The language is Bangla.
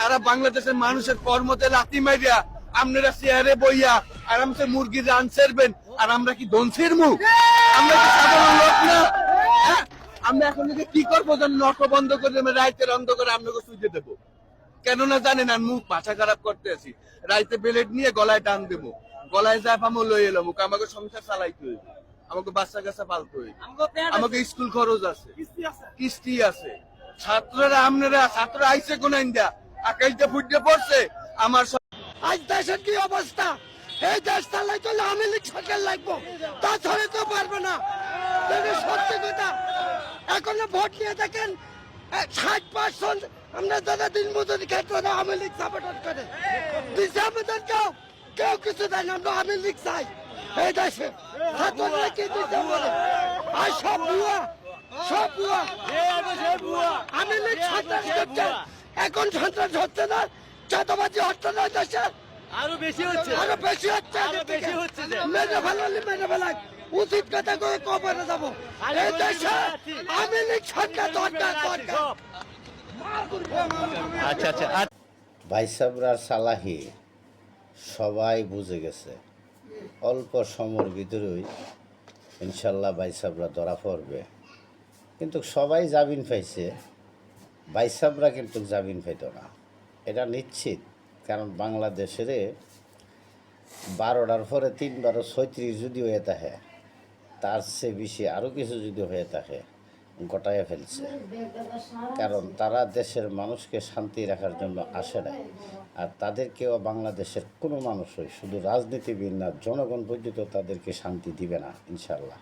সারা বাংলাদেশের মানুষের কর্মতে লাথি মারিয়া আপনারা চেয়ারে বইয়া আরামসে মুরগির রান সেরবেন আর আমরা কি দনসির মুখ আমরা কি সাধারণ লোক না? হ্যাঁ? আমরা এখন থেকে কি করব যেন নখ বন্ধ করে আমরা রাইতের অন্ধকারে আপনাকে দেবো। কেননা জানেন আর মুখ মাথা খারাপ করতে আছি। রাইতে বেলেট নিয়ে গলায় টান দেবো। গলায় যা পামো লই এলাম আমাকে সংসার চালাইতে হইবে। আমাকে বাচ্চা কাচ্চা পালতে হইবে। আমাকে স্কুল খরচ আছে। কিস্তি আছে। ছাত্ররা আপনারা ছাত্র আইসে কোন ইন্ডিয়া আকাশটা ফুটে পড়ছে, আমার আজ দেশের কি অবস্থা? এই দেশ চালাই চলে আমি লীগ সরকার লাগবো। তাছাড়া তো পারবে না। সত্যি কথা, এখনও ভোট নিয়ে দেখেন ষাট পার্সেন্ট আমরা দাদা দিন মজুরি ক্ষেত্রে আওয়ামী লীগ সাপোর্ট করে। দিশা আমাদের কেউ কেউ কিছু দেয় না, আমরা আওয়ামী লীগ চাই। এই দেশে কি আর সব বুয়া সব বুয়া আমি লীগ করছে এখন সন্ত্রাস হচ্ছে না চাঁদাবাজি হচ্ছে না দেশে। আরও বেশি হচ্ছে। আরও বেশি হচ্ছে। আরও বেশি হচ্ছে। মেরে ফেলালি মেরে ফেলাই। উচিত কথা করে কবরে যাব। এই দেশে। আমি লীগ সরকার দরকার দরকার। আচ্ছা আচ্ছা আর- ভাইসাবরার সালাহি সবাই বুঝে গেছে। অল্প সময়ের ভিতরেই ইনশাল্লাহ ভাইসাবরা ধরা পড়বে। কিন্তু সবাই জামিন পাইছে। ভাইসাবরা কিন্তু জামিন পাইত না। এটা নিশ্চিত, কারণ বাংলাদেশের বারোটার পরে তিন বারো ছয়ত্রিশ যদি হয়ে থাকে, তার চেয়ে বেশি আরও কিছু যদি হয়ে থাকে গোটায় ফেলছে। কারণ তারা দেশের মানুষকে শান্তি রাখার জন্য আসে নাই। আর তাদেরকেও বাংলাদেশের কোনো মানুষই, শুধু রাজনীতিবিদ না, জনগণ পর্যন্ত তাদেরকে শান্তি দিবে না ইনশাল্লাহ